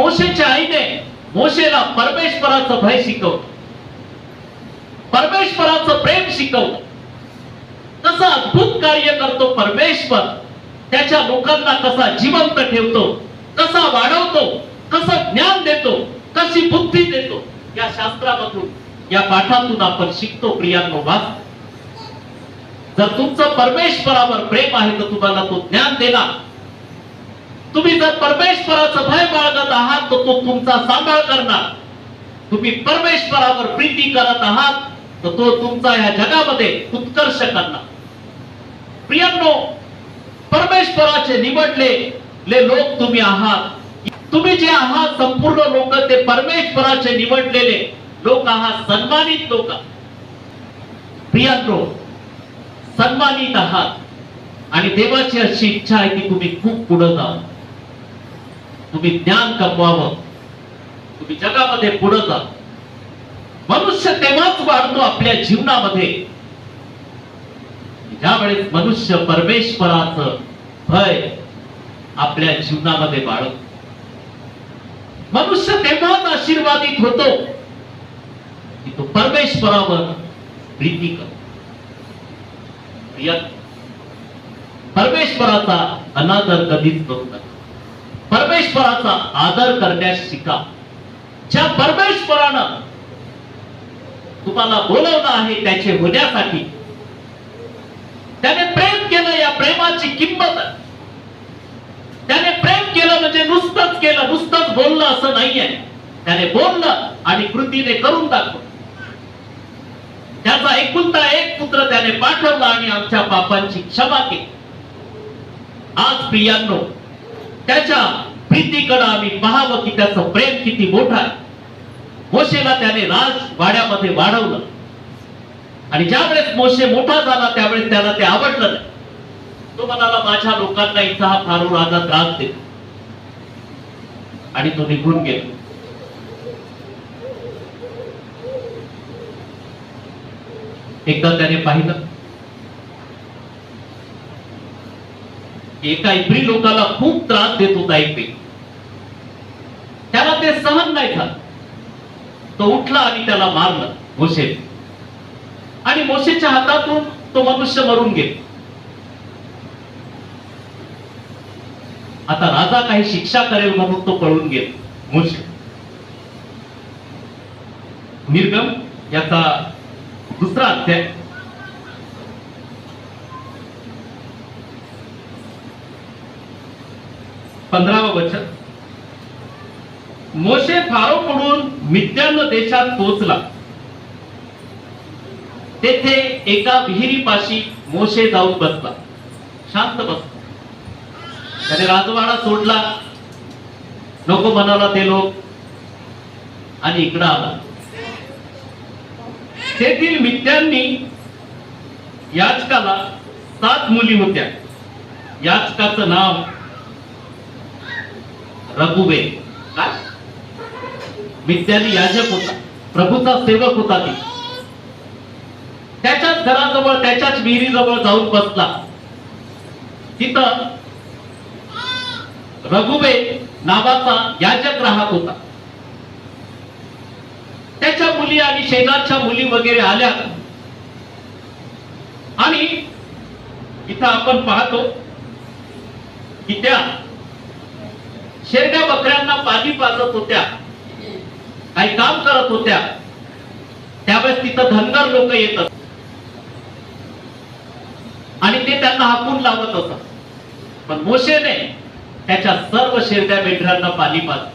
मोशेच्या आईने मोशेला परमेश्वराचं भय शिकवलं. परमेश्वराचं प्रेम शिकवलं. कसं अद्भुत कार्य करतो परमेश्वर. त्याच्या लोकांना कसा जिवंत ठेवतो. कसा वाढवतो. कसं ज्ञान देतो. कशी बुद्धी देतो. या शास्त्रामधून या पाठातून आपण शिकतो प्रियांनो वाच जर तुमचं परमेश्वरावर प्रेम आहे तर तुम्हाला तो ज्ञान देणार. तुम्ही जर परमेश्वराचं भय बाळगत आहात तर तो तुमचा सांभाळ करणार. तुम्ही परमेश्वरावर प्रीती करत आहात तर तो तुमचा या जगामध्ये उत्कर्ष करणार. प्रियमनो परमेश्वराचे निवडलेले लोक तुम्ही आहात. तुम्ही जे आहात संपूर्ण लोक ते परमेश्वराचे निवडलेले लोक आहात सन्मानित लोक प्रियांनो सन्मानित आहात. आणि देवाची अशी इच्छा आहे की तुम्ही खूप पुढे जावं. तुम्ही ज्ञान कमवावं. तुम्ही जगामध्ये पुढे जा. मनुष्य तेव्हाच वाढतो आपल्या जीवनामध्ये. ज्यावेळेस मनुष्य परमेश्वराचं भय आपल्या जीवनामध्ये वाढत. मनुष्य तेव्हाच आशीर्वादित होतो. की तो परमेश्वरावर प्रीती करतो. परमेश्वराचा अनादर कधीच करू नका परमेश्वराचा आदर करण्यास शिका. ज्या परमेश्वरानं तुम्हाला बोलवलं आहे त्याचे होण्यासाठी त्याने प्रेम केलं या प्रेमाची किंमत. त्याने प्रेम केलं म्हणजे नुसतंच केलं नुसतंच बोललं असं नाहीये. त्याने बोललं आणि कृतीने करून दाखवलं. त्याचा एकुलता एक पुत्र त्याने पाठवला आणि आमच्या पापांची क्षमा केली. आज प्रियांनो त्याच्या प्रीतीकडं आम्ही पाहावं की त्याचं प्रेम किती मोठं आहे. मोशेला त्याने राजवाड्यामध्ये वाढवलं. आणि ज्यावेळेस मोशे मोठा झाला त्यावेळेस त्याला ते आवडलं नाही. तो म्हणाला माझ्या लोकांना इथं हा फारू राजा त्रास देतो. आणि तो निघून गेला. एकदा त्याने पाहिलं एका इब्री लोकाला खूप त्रास देत होता एक व्यक्ती. त्याला ते सहन नाही झालं तो उठला आणि त्याला मारलं मोशे. आणि मोशेच्या हातातून तो मनुष्य मरून गेला. आता राजा काही शिक्षा करेल म्हणून तो पळून गेला मोशे. निर्गम याचा दुसरा अध्याय पंधरावं वचन मोशे फारो पडून मिद्यान देशात पोहोचला. तेथे एका विहिरीपाशी मोशे जाऊन बसला. शांत बसला. त्याने राजवाडा सोडला. नको म्हणाला ते लोक. आणि इकडं आला. तेथील मित्यांनी याचकाला सात मुली होत्या. याचकाचं नाव रघुबे काय? विद्यानी याजक होता प्रभूचा सेवक होता ती. त्याच्याच घराजवळ त्याच्याच विहिरीजवळ जाऊन बसला. तिथं रघुवे नावाचा याजक राहत होता. त्याच्या मुली आणि शेजारच्या मुली वगैरे आल्या. आणि इथं आपण पाहतो की त्या शेरड्या बकऱ्यांना पाणी पाजत होत्या. काही काम करत होत्या. त्यावेळेस तिथं धनगर लोक येतात आणि ते त्यांना हाकून लावत असत पण मोशेने त्याच्या सर्व शेरड्या मेंढरांना पाणी पाजलं.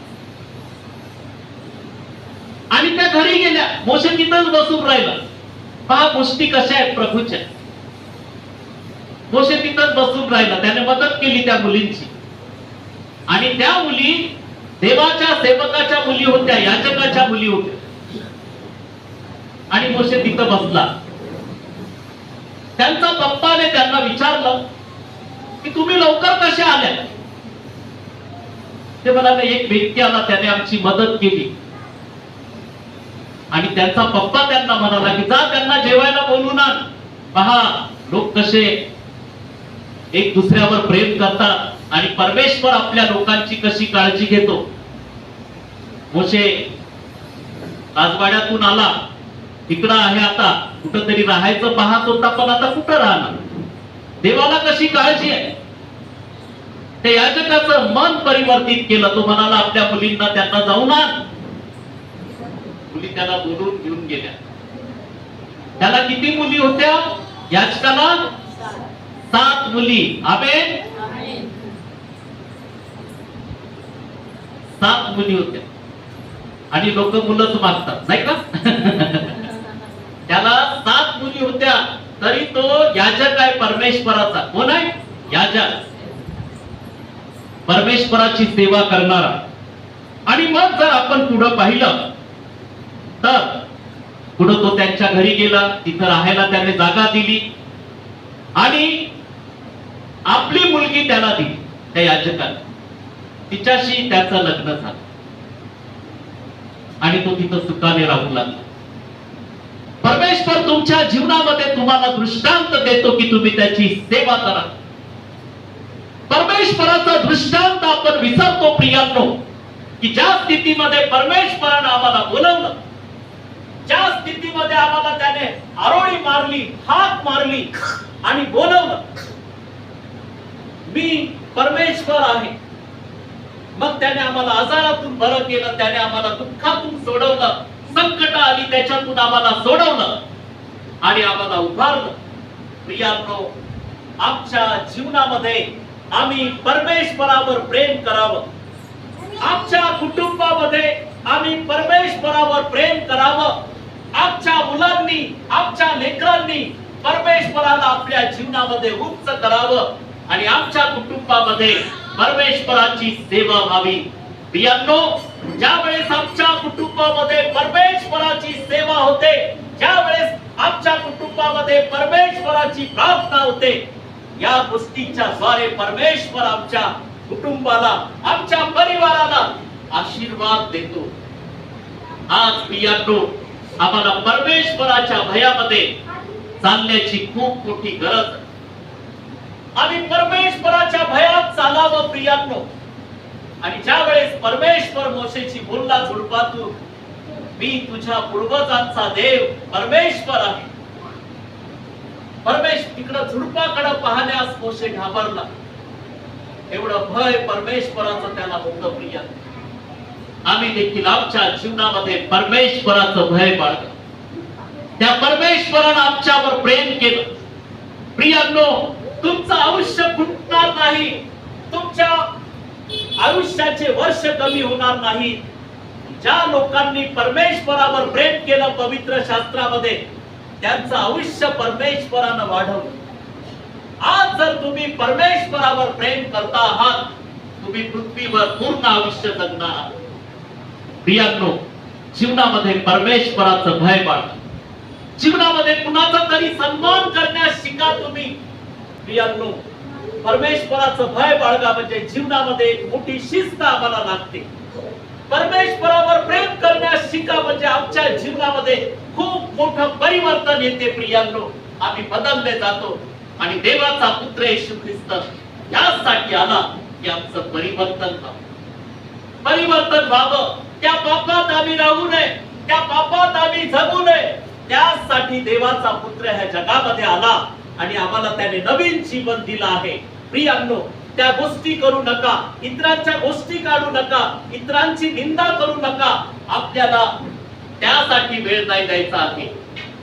आणि त्या घरी गेल्या. मोशे तिथंच बसून राहिला. पहा गोष्टी कशा आहेत प्रभूच्या. मोशे तिथंच बसून राहिला. त्याने मदत केली त्या मुलींची. आणि त्या मुली देवाच्या सेवकाच्या मुली होत्या याचकाच्या मुली होत्या. आणि मोशे तिथं बसला. त्यांचा पप्पाने त्यांना विचारलं की तुम्ही लवकर कसे आल्या ते म्हणाले एक व्यक्ती आला त्याने आमची मदत केली. आणि त्यांचा पप्पा त्यांना म्हणाला की जा त्यांना जेवायला बोलून आण. पहा लोक कसे एक दुसऱ्यावर प्रेम करतात. आणि परमेश्वर आपल्या लोकांची कशी काळजी घेतो? मोशे राजवाड्यातून आला. इकडं आहे आता. कुठंतरी राहायचं पाहत होता पण आता कुठं राहणार? देवाला कशी काळजी आहे? ते याचकाचं मन परिवर्तित केलं. तो म्हणाला आपल्या मुलींना त्यांना जाऊन आण. मुली त्याला बोलून घेऊन गेल्या. त्याला किती मुली होत्या? याचकाला सात मुली. आबे सात मुली होत्या. आणि लोक मुलंच मागतात नाही का? त्याला सात मुली होत्या तरी तो याजक आहे परमेश्वराचा. कोण आहे? याजक. परमेश्वराची सेवा करणारा. आणि मग जर आपण पुढं पाहिलं तर पुढं तो त्यांच्या घरी गेला तिथं राहायला त्याने जागा दिली. आणि आपली मुलगी त्याला दिली त्या याचकाला तिच्याशी त्याचं लग्न झालं. आणि तो तिथं सुखाने राहू लागला. परमेश्वर तुमच्या जीवनामध्ये तुम्हाला दृष्टांत देतो की तुम्ही त्याची सेवा करा. परमेश्वराचा दृष्टांत आपण विसरतो प्रियांनो की ज्या स्थितीमध्ये परमेश्वरानं आम्हाला बोलवलं ज्या स्थितीमध्ये आम्हाला त्याने आरोळी मारली हाक मारली आणि बोलवलं मी परमेश्वर आहे. मग त्याने आम्हाला आजारातून बरं केलं त्याने आम्हाला दुःखातून सोडवलं संकट आली त्याच्यातून आम्हाला सोडवलं आणि आम्हाला उभारलं. प्रियांनो आमच्या जीवनामध्ये आम्ही परमेश्वरावर प्रेम करावं. आमच्या कुटुंबामध्ये आम्ही परमेश्वरावर प्रेम करावं. आमच्या मुलांनी आमच्या लेकरांनी परमेश्वराला आपल्या जीवनामध्ये उच्च करावं आणि आमच्या कुटुंबामध्ये परमेश्वराची सेवा व्हावी बियांनो ज्यावेळेस आमच्या कुटुंबामध्ये परमेश्वराची सेवा होते ज्यावेळेस आमच्या कुटुंबामध्ये परमेश्वराची प्रार्थना होते या गोष्टीच्या द्वारे परमेश्वर आमच्या कुटुंबाला आमच्या परिवाराला आशीर्वाद देतो आज बियांनो आम्हाला परमेश्वराच्या भयामध्ये चालण्याची खूप मोठी गरज आहे. आम्ही परमेश्वराच्या भयात चालावं प्रियांनो आणि ज्या वेळेस परमेश्वर मोशेची बोलला झुडपातून मी तुझ्या पूर्वजांचा देव परमेश्वर आहे. परमेश तिकडं झुडपाकडे पाहण्यास मोशे घाबरला. एवढं भय परमेश्वराचं त्याला होतं प्रिया. आम्ही देखील आमच्या जीवनामध्ये परमेश्वराचं भय बाळग त्या परमेश्वरानं आमच्यावर प्रेम केलं. प्रियांनो तुमचं आयुष्य फुटणार नाही. तुमच्या आयुष्याचे वर्ष कमी होणार नाही. ज्या लोकांनी परमेश्वरावर प्रेम केलं पवित्र शास्त्रामध्ये त्यांचं आयुष्य परमेश्वरानं वाढवलं. आज जर तुम्ही परमेश्वरावर प्रेम करता आहात तुम्ही पृथ्वीवर पूर्ण आयुष्य जगणार आहात. प्रियांनो जीवनामध्ये परमेश्वराचं भय बाळगा जीवनामध्ये कुणाचा तरी सन्मान करण्यास शिका तुम्ही. प्रियांनो परमेश्वराचं भय बाळगा म्हणजे जीवनामध्ये एक मोठी शिस्त आम्हाला लागते. परमेश्वरावर प्रेम करण्यास शिका म्हणजे आमच्या जीवनामध्ये खूप मोठं परिवर्तन येते प्रियांनो. आम्ही बदलले जातो आणि देवाचा पुत्र येशू ख्रिस्त यासाठी आला की आमचं परिवर्तन व्हावं. परिवर्तन व्हावं. त्या पापात आम्ही राहू नये. त्या पापात आम्ही जगू नये. त्यासाठी देवाचा पुत्र ह्या जगामध्ये आला आणि आम्हाला त्याने नवीन जीवन दिलं आहे. प्रियांनो त्या गोष्टी करू नका. इतरांच्या गोष्टी काढू नका. इतरांची निंदा करू नका. आपल्याला त्यासाठी वेळ नाही द्यायचा आहे.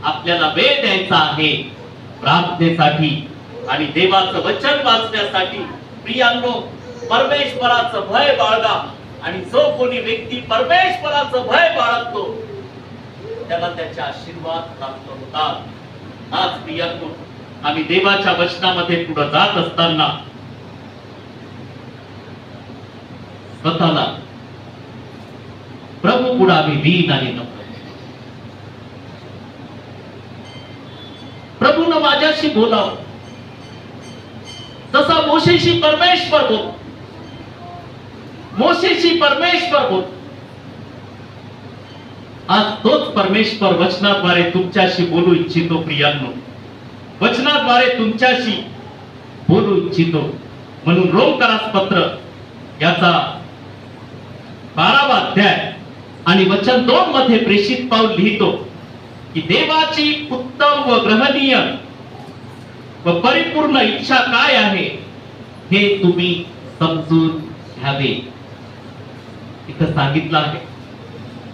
आपल्याला वेळ द्यायचा आहे. प्रार्थनेसाठी आणि देवाचं वचन वाचण्यासाठी. प्रियांनो परमेश्वराचं भय बाळगा. आणि जो कोणी व्यक्ती परमेश्वराचं भय बाळगतो त्याला त्याचे आशीर्वाद प्राप्त होतात. आज प्रियांनो आम्ही देवाच्या वचनामध्ये पुढे जात असताना स्वतःला प्रभू पुढे आम्ही दीन आणि नको प्रभूनं माझ्याशी बोलावं. तसा मोशेशी परमेश्वर बोल मोशेशी परमेश्वर बोल. आज तोच परमेश्वर वचनाद्वारे तुमच्याशी बोलू इच्छितो प्रियांनो. वचनाद्वारे तुमच्याशी बोलू इच्छितो. म्हणून रोमकारास पत्र याचा बारावा अध्याय आणि वचन दोन मध्ये प्रेषित पाऊल लिहितो की देवाची उत्तम व ग्रहणीय व परिपूर्ण इच्छा काय आहे हे तुम्ही समजून घ्यावे. इथं सांगितलं आहे.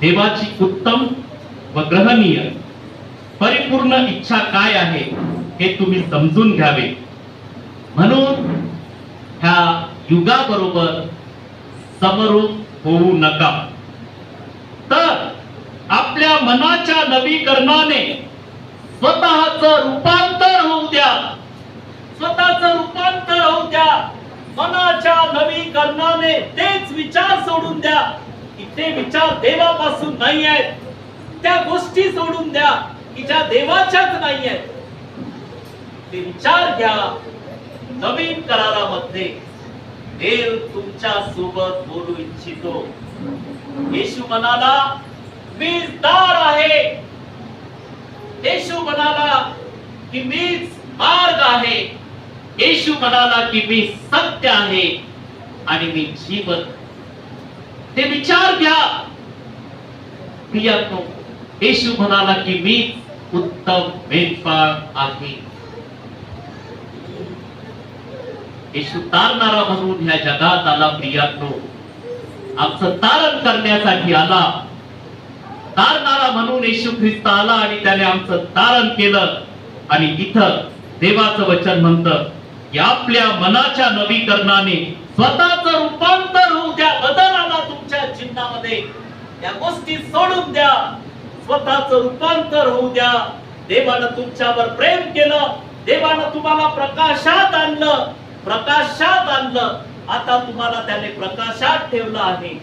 देवाची उत्तम व ग्रहणीय परिपूर्ण इच्छा काय आहे हे तुम्ही समजून घ्यावे. म्हणून ह्या युगाबरोबर समरूप होऊ नका. तर आपल्या मनाच्या नवीकरणाने स्वतःच रूपांतर होऊ द्या. स्वतःच रूपांतर होऊ द्या. मनाच्या नवीकरणाने तेच विचार सोडून द्या. की ते विचार देवापासून नाही आहेत त्या गोष्टी सोडून द्या की ज्या देवाच्याच नाही आहेत ते विचार घ्या नवीन करारामध्ये. देव तुमच्यासोबत बोलू इच्छितो. येशू म्हणाला मीच दार आहे. येशू म्हणाला की मीच मार्ग आहे. येशू म्हणाला की मी सत्य आहे आणि मी जीवन. ते विचार घ्या. प्रियानो येशू म्हणाला की मी उत्तम मेंढपाळ आहे. येशू तारणारा म्हणून ह्या जगात आला प्रियानो आमचं तारण करण्यासाठी आला. तारणारा म्हणून येशू ख्रिस्त आला आणि त्याने आमचं तारण केलं. आणि इथं देवाचं वचन म्हणतं की आपल्या मनाच्या नवीकरणाने स्वतःच रूपांतर होऊ द्या बदल आला तुमच्या चिन्हामध्ये. या गोष्टी सोडून द्या. स्वतःच रूपांतर होऊ द्या. देवानं तुमच्यावर प्रेम केलं. देवानं तुम्हाला प्रकाशात आणलं. प्रकाशात आणलं. आता तुम्हाला त्याने प्रकाशात ठेवलं आहे.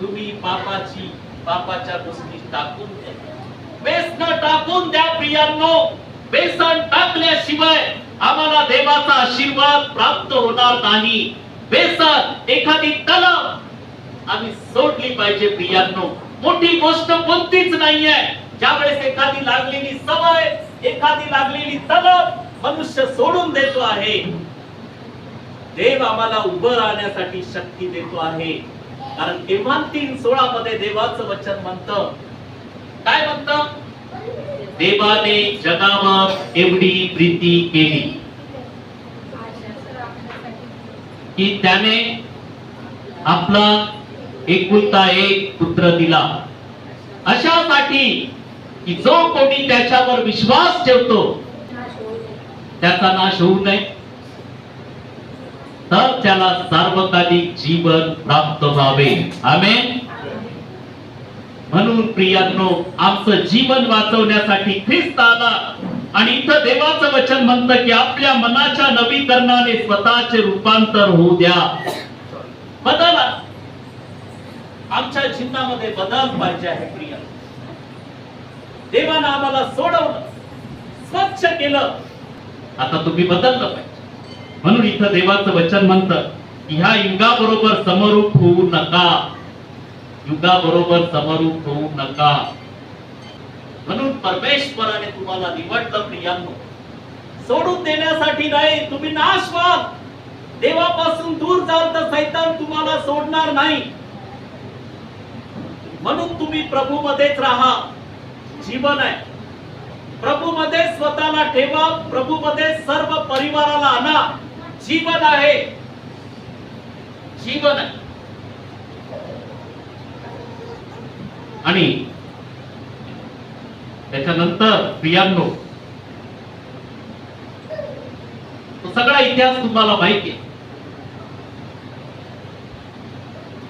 तुम्ही पापाची पापाच्या गोष्टी टाकून द्या. व्यसन टाकून द्या प्रियांनो. व्यसन टाकल्याशिवाय आम्हाला देवाचा आशीर्वाद प्राप्त होणार नाही. व्यसन एखादी कलम आम्ही सोडली पाहिजे प्रियांनो. मोठी गोष्ट कोणतीच नाहीये. ज्यावेळेस एखादी लागलेली सवय एखादी लागलेली तलब मनुष्य सोडून देतो आहे देव आम्हाला उभं राहण्यासाठी शक्ती देतो आहे. कारण तेव्हा तीन सोळा मध्ये देवाचं वचन म्हणतं. काय म्हणत? देवाने जगावर एवढी प्रीती केली. की त्याने आपला एकुलता एक पुत्र दिला. अशासाठी की जो कोणी त्याच्यावर विश्वास ठेवतो त्याचा नाश होऊ नये. तर त्याला सार्वकालिक जीवन प्राप्त व्हावे. आमेन? म्हणून प्रियांनो आमचं जीवन वाचवण्यासाठी ख्रिस्त आला. आणि इथं देवाचं वचन म्हणतं की आपल्या मनाच्या नवीकरणाने स्वतःचे रूपांतर होऊ द्या. बदल. आमच्या जीवनामध्ये बदल पाहिजे आहे प्रिय. देवानं आम्हाला सोडवलं स्वच्छ केलं. आता तुम्ही बदललं पाहिजे. म्हणून इथं देवाचं वचन म्हणतं की ह्या युगाबरोबर समरूप होऊ नका. युगाबरोबर समरूप होऊ नका. म्हणून परमेश्वराने तुम्हाला निवडलं प्रियांनो. सोडून देण्यासाठी नाही तुम्ही नाश व्हाल देवापासून दूर जाल तर सैतान तुम्हाला सोडणार नाही. म्हणून तुम्ही प्रभू मध्येच राहा. जीवन आहे. प्रभू मध्ये स्वतःला ठेवा प्रभू मध्ये सर्व परिवाराला आणा. जीवन आहे. जीवन. आहे आणि त्याच्यानंतर प्रियांनो तो सगळा इतिहास तुम्हाला माहिती आहे.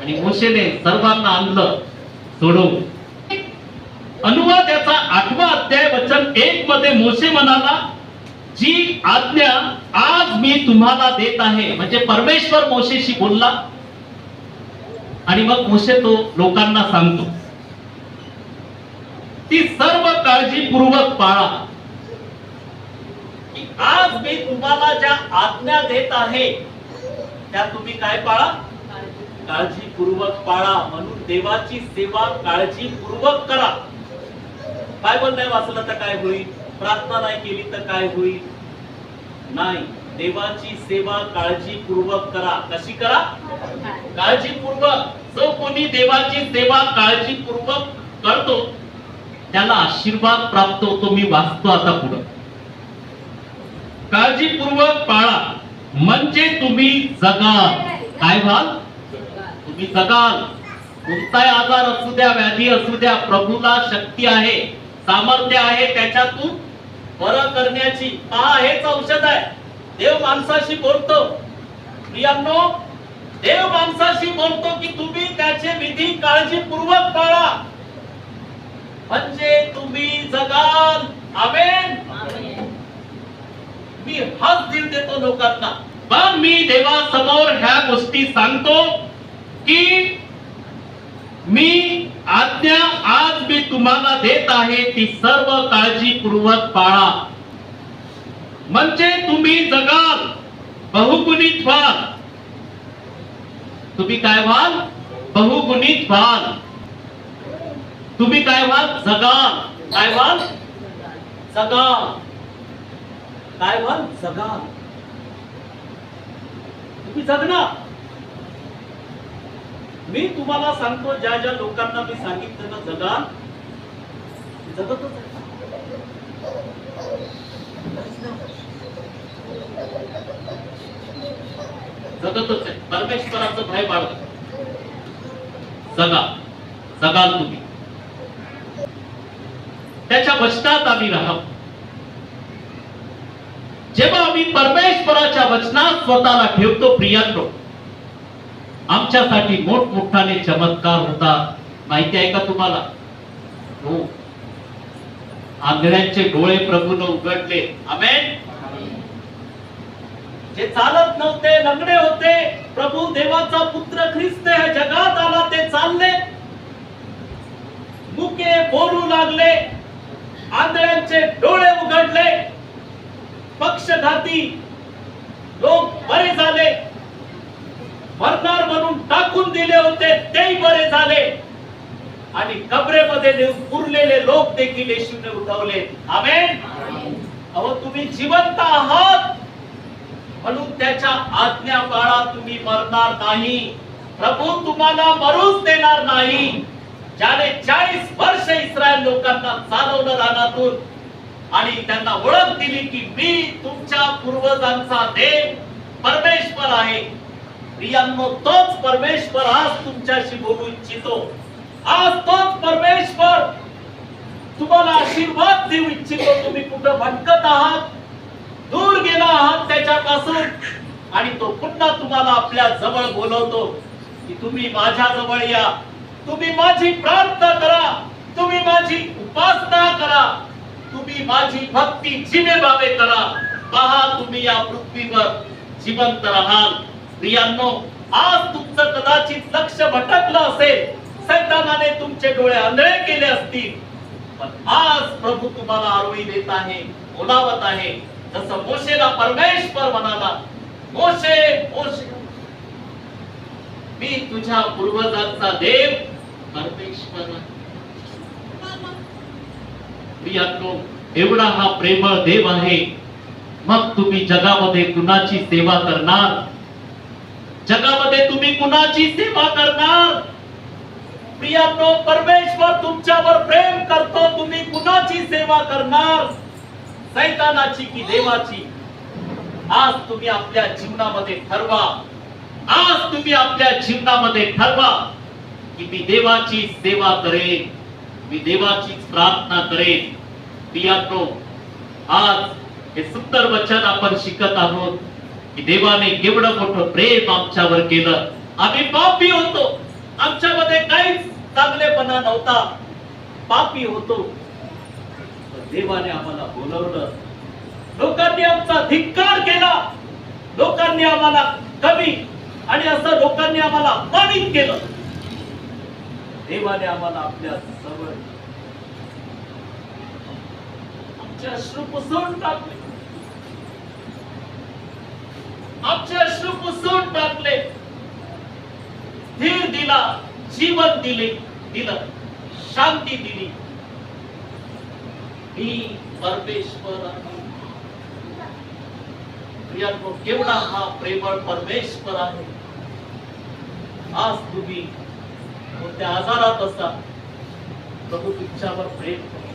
आणि मोशेने सर्वांना आणलं सोडवून अनुवाद याचा आठवा अध्याय वचन एक मध्ये मोशे म्हणाला जी आज्ञा आज मी तुम्हाला देत आहे. म्हणजे परमेश्वर मोशेशी बोलला. आणि मग मोशे तो लोकांना सांगतो. ती सर्व काळजीपूर्वक पाळा. आज मी तुम्हाला ज्या आज्ञा देत आहे त्या तुम्ही काय पाळा? काळजीपूर्वक पाळा. म्हणून देवाची सेवा काळजीपूर्वक करा. बायबल नाही वाचलं तर काय होईल? प्रार्थना नाही केली तर काय होईल? नाही. देवाची सेवा काळजीपूर्वक करा. कशी करा? काळजीपूर्वक. जो कोणी देवाची सेवा काळजीपूर्वक करतो त्याला आशीर्वाद प्राप्त होतो. मी वाचतो आता पुढे. काळजीपूर्वक पाळा. म्हणजे तुम्ही जगाल. काय व्हाल? तुम्ही जगाल. कोणताही आजार असू द्या व्याधी असू द्या प्रभूला शक्ती आहे सामर्थ्य आहे त्याच्यातून बरं करण्याची पहा हेच औषध आहे. देव माणसाशी बोलतो. प्रियांनो देव माणसाशी बोलतो की तुम्ही त्याचे विधी काळजीपूर्वक पाळा. म्हणजे तुम्ही जगाल. आमेन. मी हाच दिल देतो लोकांना. पण मी देवासमोर ह्या गोष्टी सांगतो की मी आज्ञा आज मी तुम्हाला देत आहे ती सर्व काळजीपूर्वक पाळा. म्हणजे तुम्ही जगाल बहुगुणित व्हाल. तुम्ही काय व्हाल? बहुगुणित व्हाल. तुम्ही काय व्हाल? जगाल. काय व्हाल? जगाल. काय व्हाल? जगाल. तुम्ही जगणार. मी तुम्हाला सांगतो ज्या ज्या लोकांना मी सांगितलं ना जगा जगतच आहे. जगतच आहे परमेश्वराचं भय बाळगा. जगा. जगाल तुम्ही. त्याच्या वचनात आम्ही राहा. जेव्हा आम्ही परमेश्वराच्या वचनात स्वतःला ठेवतो प्रियांनो आमच्यासाठी मोठमोठाने चमत्कार होतात माहिती आहे का तुम्हाला? हो. आंधळ्यांचे डोळे प्रभून उघडले. आमेन. जे चालत नव्हते लंगडे होते प्रभू देवाचा पुत्र ख्रिस्त या जगात आला ते चालले. मुके बोलू लागले. आंधळ्यांचे डोळे उघडले. पक्षघाती लोक बरे झाले. मरणार म्हणून टाकून दिले होते तेही बरे झाले. आणि कबरेमध्ये पुरलेले लोक देखील येशूने उठवले. आमेन. अहो तुम्ही जिवंत आहात. म्हणून त्याच्या आज्ञा पाळा तुम्ही मरणार नाही. प्रभू तुम्हाला मरूच देणार नाही. ज्याने चाळीस वर्ष इस्रायल लोकांना चालवलं रानातून आणि त्यांना ओळख दिली की मी तुमच्या पूर्वजांचा देव परमेश्वर आहे. प्रियांनो तोच परमेश्वर आज तुमच्याशी बोलू इच्छितो. आज तोच परमेश्वर तुम्हाला आशीर्वाद देऊ इच्छितो. तुम्ही कुठं भटकत आहात दूर गेला आहात त्याच्यापासून आणि तो पुन्हा तुम्हाला आपल्या जवळ बोलवतो की तुम्ही माझ्या जवळ या. तुम्ही माझी प्रार्थना करा. तुम्ही माझी उपासना करा. तुम्ही माझी भक्ती जिवे बाबे करा. पहा तुम्ही या पृथ्वीवर जिवंत राहाल. प्रियांनो आज तुमचं कदाचित लक्ष भटकलं असेल. सैतानाने तुमचे डोळे आंधळे केले असतील. पण आज प्रभू तुम्हाला आरोळी देत आहे बोलावत आहे. जसं मोशेला परमेश्वर म्हणाला मोशे मोशे मी तुझ्या पूर्वजांचा देव परमेश्वर प्रियांनो एवढा हा प्रेमळ देव आहे. मग तुम्ही जगामध्ये कुणाची सेवा करणार? जगामध्ये तुम्ही कुणाची सेवा करणार? प्रियांनो परमेश्वर तुमच्यावर प्रेम करतो. तुम्ही कुणाची सेवा करणार? सैतानाची की देवाची? आज तुम्ही आपल्या जीवनामध्ये ठरवा. आज तुम्ही आपल्या जीवनामध्ये ठरवा की मी देवाची सेवा करेन. मी देवाची प्रार्थना करेन. प्रियांनो आज हे सुंदर वचन आपण शिकत आहोत. की देवाने एवढं मोठं प्रेम आमच्यावर केलं. आम्ही पापी होतो. आमच्यामध्ये काहीच चांगलेपणा नव्हता. पापी होतो. देवाने आम्हाला बोलवलं. लोकांनी आमचा धिक्कार केला. लोकांनी आम्हाला कमी आणि असं लोकांनी आम्हाला अपमानित केलं. देवाने आम्हाला आपल्या जवळ आमचे अश्रू पुसवून टाकले. आमचे अश्रू पुसून टाकले धीर दिला जीवन दिले दिलं शांती दिली मी परमेश्वर आहे. केवढा हा प्रेमळ परमेश्वर आहे आज तुम्ही कोणत्या आजारात असा प्रभू तुमच्यावर प्रेम करेल.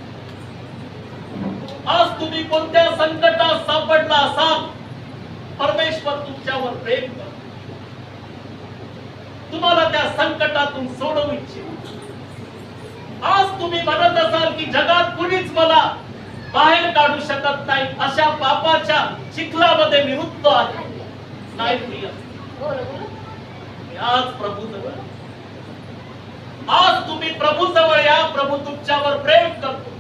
आज तुम्ही कोणत्या संकटात सापडला असाल परमेश्वर तुमच्यावर प्रेम करतो. तुम्हाला त्या संकटातून सोडवू इच्छितो. आज तुम्ही म्हणत असाल की जगात कुणीच मला बाहेर काढू शकत नाही अशा पापाच्या चिखलामध्ये मी आहे. नाही प्रिय. आज प्रभू जवळ आज तुम्ही प्रभू जवळ या प्रभू तुमच्यावर प्रेम करतो.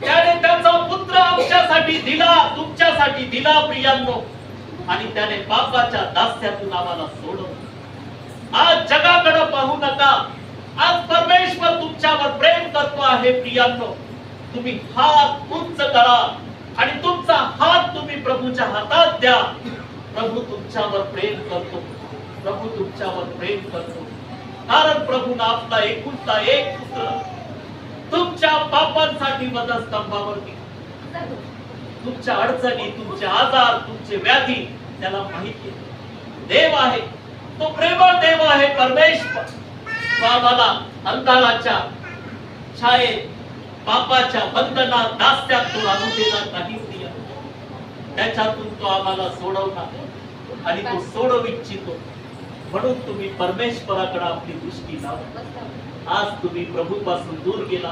त्याने त्याचा पुत्र आमच्यासाठी दिला तुमच्यासाठी दिला प्रियांनो. आणि त्याने पापाच्या दास्यातून आम्हाला सोडवलं. आज जगाकडे पाहू नका. आज परमेश्वर तुमच्यावर प्रेम करतो आहे प्रियांनो तुम्ही हात उंच करा आणि तुमचा हात तुम्ही प्रभूच्या हातात द्या. प्रभू तुमच्यावर प्रेम करतो. प्रभू तुमच्यावर प्रेम करतो. कारण प्रभू आपला एकुलता एक पुत्र. तुमच्या पापांसाठी वधस्तंभावर दिला तुमच्या अडचणी तुमचे आजार तुमचे व्याधी त्याला माहिती आहे. देव आहे. तो प्रेमळ देव आहे परमेश्वर. तो अंधाराच्या छायेत पापाच्या बंधनात दास्यातून आणून देणार नाही त्याच्यातून तो आम्हाला सोडवणार आणि तो सोडवू इच्छितो. म्हणून तुम्ही परमेश्वराकडे आपली दृष्टी लावा. आज तुम्ही प्रभूपासून दूर गेला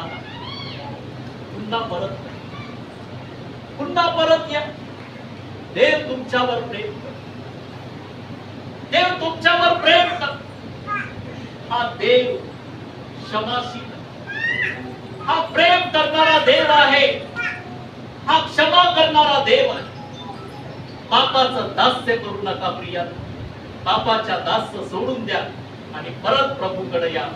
पुन्हा परत पुन्हा परत या. देव तुमच्यावर प्रेम कर देव तुमच्यावर प्रेम कर हा देव क्षमाशील हा प्रेम करणारा देव आहे. हा क्षमा करणारा देव आहे. पापाचं दास्य करू नका प्रिया. पापाच्या दास्य सोडून द्या. आणि परत प्रभूकडे या.